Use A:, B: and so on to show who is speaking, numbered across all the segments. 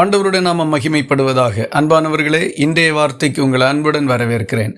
A: ஆண்டவருடைய நாம மகிமைப்படுவதாக. அன்பானவர்களே இன்றைய வார்த்தைக்கு உங்கள் அன்புடன் வரவேற்கிறேன்.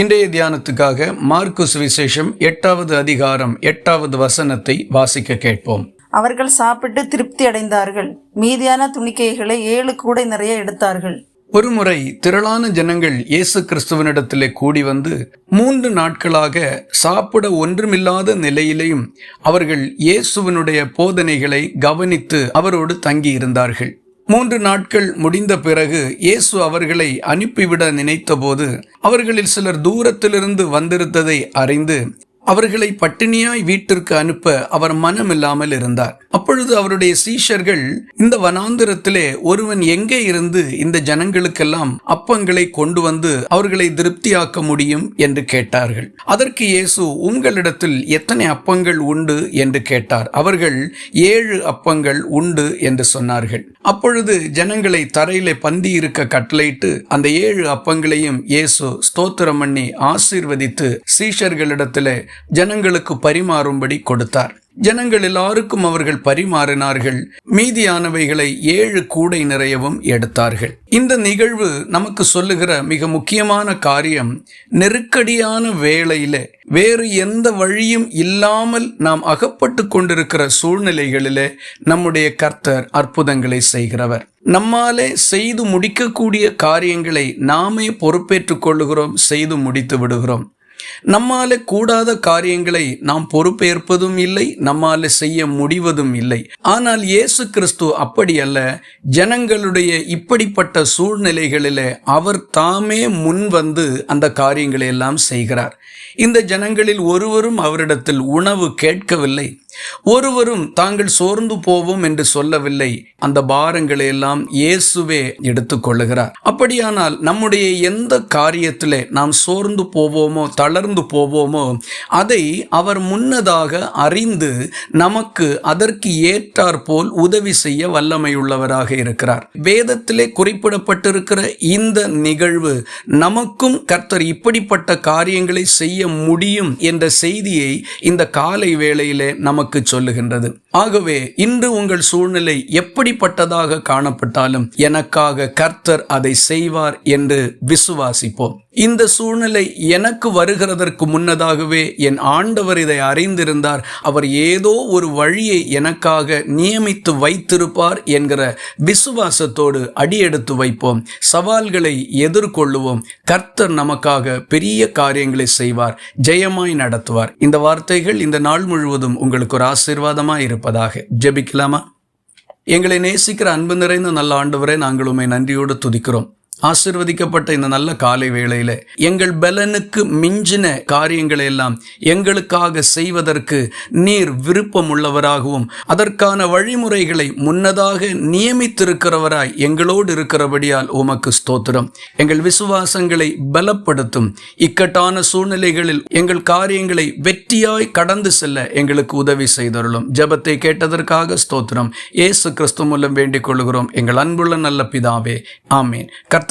A: இன்றைய தியானத்துக்காக மார்க்கு சுவிசேஷம் எட்டாவது அதிகாரம் எட்டாவது வசனத்தை வாசிக்க கேட்போம்.
B: அவர்கள் சாப்பிட்டு திருப்தி அடைந்தார்கள். மீதியான துணிக்கைகளை ஏழு கூடை நிறைய எடுத்தார்கள்.
A: ஒருமுறை திரளான ஜனங்கள் இயேசு கிறிஸ்துவனிடத்திலே கூடி வந்து மூன்று நாட்களாக சாப்பிட ஒன்றுமில்லாத நிலையிலேயும் அவர்கள் இயேசுவனுடைய போதனைகளை கவனித்து அவரோடு தங்கியிருந்தார்கள். மூன்று நாட்கள் முடிந்த பிறகு இயேசு அவர்களை அனுப்பிவிட நினைத்தபோது அவர்களில் சிலர் தூரத்திலிருந்து வந்திருந்ததை அறிந்து அவர்களை பட்டினியாய் வீட்டிற்கு அனுப்ப அவர் மனமில்லாமல் இருந்தார். அப்பொழுது அவருடைய சீஷர்கள் இந்த வனாந்திரத்திலே ஒருவன் எங்கே இருந்து இந்த ஜனங்களுக்கெல்லாம் அப்பங்களை கொண்டு வந்து அவர்களை திருப்தியாக்க முடியும் என்று கேட்டார்கள். அதற்கு இயேசு உங்களிடத்தில் எத்தனை அப்பங்கள் உண்டு? என்று கேட்டார். அவர்கள் ஏழு அப்பங்கள் உண்டு என்று சொன்னார்கள். அப்பொழுது ஜனங்களை தரையிலே பந்தி இருக்க கட்டளையிட்டு அந்த ஏழு அப்பங்களையும் இயேசு ஸ்தோத்திரம் பண்ணி ஆசீர்வதித்து சீஷர்களிடத்திலே ஜனங்களுக்கு பரிமாறும்படி கொடுத்தார். ஜனங்கள் எல்லாருக்கும் அவர்கள் பரிமாறினார்கள். மீதியானவைகளை ஏழு கூடை நிறையவும் எடுத்தார்கள். இந்த நிகழ்வு நமக்கு சொல்லுகிற மிக முக்கியமான காரியம் நெருக்கடியான வேளையில வேறு எந்த வழியும் இல்லாமல் நாம் அகப்பட்டு கொண்டிருக்கிற சூழ்நிலைகளிலே நம்முடைய கர்த்தர் அற்புதங்களை செய்கிறவர். நம்மாலே செய்து முடிக்கக்கூடிய காரியங்களை நாமே பொறுப்பேற்றுக் கொள்ளுகிறோம் செய்து முடித்து விடுகிறோம். நம்மால கூடாத காரியங்களை நாம் பொறுப்பேற்பதும் இல்லை நம்மால செய்ய முடிவதும் இல்லை. ஆனால் இயேசு கிறிஸ்து அப்படி அல்ல ஜனங்களுடைய இப்படிப்பட்ட சூழ்நிலைகளில அவர் தாமே முன் வந்து அந்த காரியங்களை எல்லாம் செய்கிறார். இந்த ஜனங்களில் ஒருவரும் அவரிடத்தில் உணவு கேட்கவில்லை. ஒருவரும் தாங்கள் சோர்ந்து போவோம் என்று சொல்லவில்லை. அந்த பாரங்களை எல்லாம் இயேசுவே எடுத்துக்கொள்ளுகிறார் அப்படியானால் நம்முடைய எந்த காரியத்திலே நாம் சோர்ந்து போவோமோ தளர்ந்து போவோமோ அதை அவர் முன்னதாக அறிந்து நமக்கு அதற்கு ஏற்றார் போல் உதவி செய்ய வல்லமையுள்ளவராக இருக்கிறார். வேதத்திலே குறிப்பிடப்பட்டிருக்கிற இந்த நிகழ்வு நமக்கும் கர்த்தர் இப்படிப்பட்ட காரியங்களை செய்ய முடியும் என்ற செய்தியை இந்த காலை வேளையிலே நமக்கு சொல்லுகின்றது. ஆகவே இன்று உங்கள் சூழ்நிலை எப்படிப்பட்டதாக காணப்பட்டாலும் எனக்காக கர்த்தர் அதை செய்வார் என்று விசுவாசிப்போம். இந்த சூழ்நிலை எனக்கு வருகிறதற்கு முன்னதாகவே என் ஆண்டவர் இதை அறிந்திருந்தார். அவர் ஏதோ ஒரு வழியை எனக்காக நியமித்து வைத்திருப்பார் என்கிற விசுவாசத்தோடு அடியெடுத்து வைப்போம். சவால்களை எதிர்கொள்ளுவோம். கர்த்தர் நமக்காக பெரிய காரியங்களை செய்வார். ஜெயமாய் நடத்துவார். இந்த வார்த்தைகள் இந்த நாள் முழுவதும் உங்களுக்கு ஒரு ஆசீர்வாதமாக இருப்பதாக. ஜெபிக்கலாமா? எங்களை நேசிக்கிற அன்பு நிறைந்த நல்ல ஆண்டவரை நாங்கள் உண்மை நன்றியோடு துதிக்கிறோம். ஆசிர்வதிக்கப்பட்ட இந்த நல்ல காலை வேளையில் எங்கள் பலனுக்கு மிஞ்சின காரியங்களை எல்லாம் எங்களுக்காக செய்வதற்கு நீர் விருப்பம் உள்ளவராகவும் அதற்கான வழிமுறைகளை முன்னதாக நியமித்திருக்கிறவராய் எங்களோடு இருக்கிறபடியால் உமக்கு ஸ்தோத்திரம். எங்கள் விசுவாசங்களை பலப்படுத்தும். இக்கட்டான சூழ்நிலைகளில் எங்கள் காரியங்களை வெற்றியாய் கடந்து செல்ல எங்களுக்கு உதவி செய்தருளும். ஜெபத்தை கேட்டதற்காக ஸ்தோத்திரம். ஏசு கிறிஸ்து மூலம் வேண்டிக் கொள்கிறோம் எங்கள் அன்புள்ள நல்ல பிதாவே ஆமேன். கர்த்த